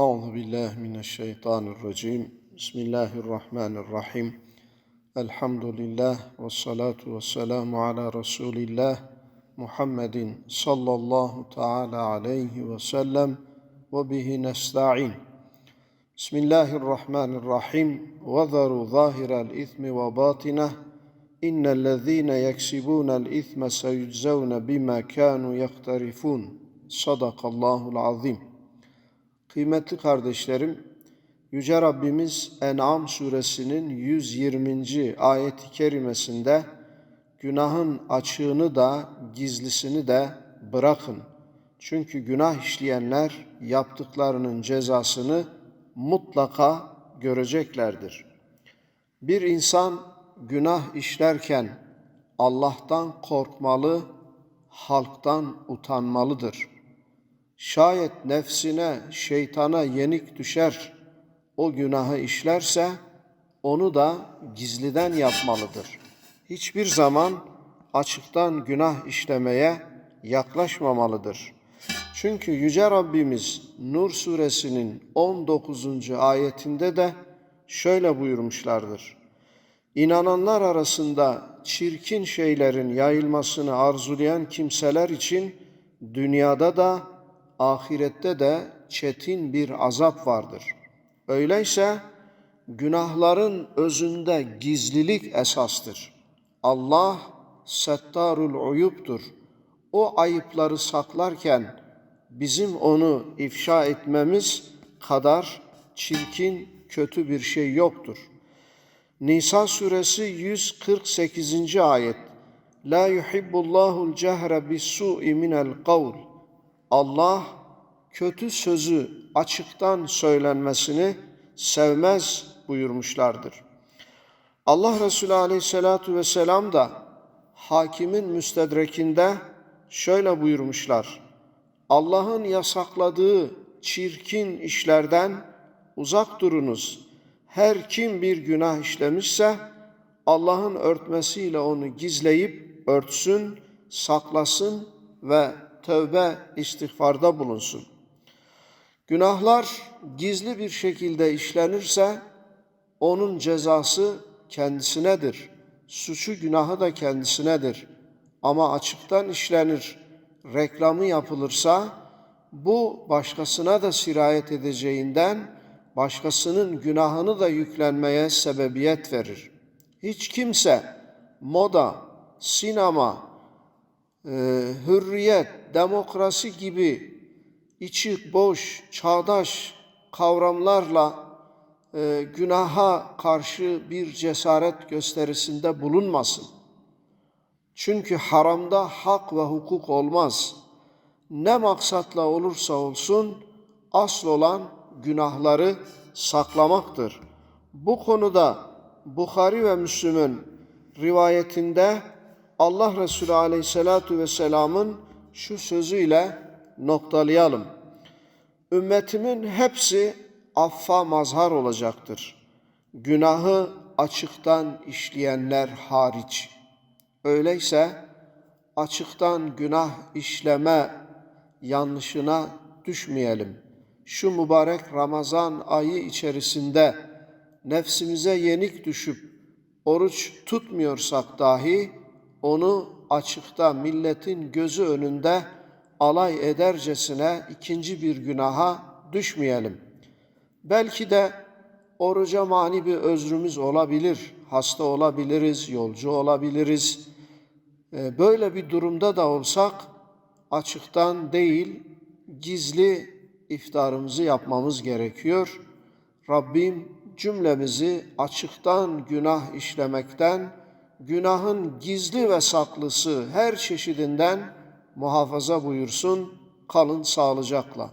أعوذ بالله من الشيطان الرجيم. بسم الله الرحمن الرحيم. الحمد لله والصلاة والسلام على رسول الله محمد صلى الله تعالى عليه وسلم وبه نستعين. بسم الله الرحمن الرحيم. وذروا ظاهر الإثم وباطنه. إن الذين يكسبون الإثم سيجزون بما كانوا يقترفون. صدق الله العظيم. Kıymetli kardeşlerim, Yüce Rabbimiz En'am suresinin 120. ayeti kerimesinde günahın açığını da gizlisini de bırakın. Çünkü günah işleyenler yaptıklarının cezasını mutlaka göreceklerdir. Bir insan günah işlerken Allah'tan korkmalı, halktan utanmalıdır.'' Şayet nefsine, şeytana yenik düşer, o günahı işlerse onu da gizliden yapmalıdır. Hiçbir zaman açıktan günah işlemeye yaklaşmamalıdır. Çünkü Yüce Rabbimiz Nur suresinin 19. ayetinde de şöyle buyurmuşlardır. İnananlar arasında çirkin şeylerin yayılmasını arzulayan kimseler için dünyada da ahirette de çetin bir azap vardır. Öyleyse günahların özünde gizlilik esastır. Allah settarul uyuptur. O ayıpları saklarken bizim onu ifşa etmemiz kadar çirkin, kötü bir şey yoktur. Nisa suresi 148. ayet La yuhibbullahul cehre bis-su'i minel kavl Allah kötü sözü açıktan söylenmesini sevmez buyurmuşlardır. Allah Resulü aleyhissalatu vesselam da hakimin müstedrekinde şöyle buyurmuşlar. Allah'ın yasakladığı çirkin işlerden uzak durunuz. Her kim bir günah işlemişse Allah'ın örtmesiyle onu gizleyip örtsün, saklasın ve tövbe istiğfarda bulunsun. Günahlar gizli bir şekilde işlenirse onun cezası kendisinedir. Suçu günahı da kendisinedir. Ama açıktan işlenir, reklamı yapılırsa bu başkasına da sirayet edeceğinden başkasının günahını da yüklenmeye sebebiyet verir. Hiç kimse moda, sinema, e, hürriyet, demokrasi gibi içi boş, çağdaş kavramlarla e, günaha karşı bir cesaret gösterisinde bulunmasın. Çünkü haramda hak ve hukuk olmaz. Ne maksatla olursa olsun asıl olan günahları saklamaktır. Bu konuda Bukhari ve Müslüm'ün rivayetinde Allah Resulü Aleyhisselatü Vesselam'ın şu sözüyle noktalayalım. Ümmetimin hepsi affa mazhar olacaktır. Günahı açıktan işleyenler hariç. Öyleyse açıktan günah işleme yanlışına düşmeyelim. Şu mübarek Ramazan ayı içerisinde nefsimize yenik düşüp oruç tutmuyorsak dahi onu açıkta milletin gözü önünde alay edercesine ikinci bir günaha düşmeyelim. Belki de oruca mani bir özrümüz olabilir, hasta olabiliriz, yolcu olabiliriz. Ee, böyle bir durumda da olsak açıktan değil, gizli iftarımızı yapmamız gerekiyor. Rabbim cümlemizi açıktan günah işlemekten, günahın gizli ve saklısı her çeşidinden muhafaza buyursun. Kalın sağlıcakla.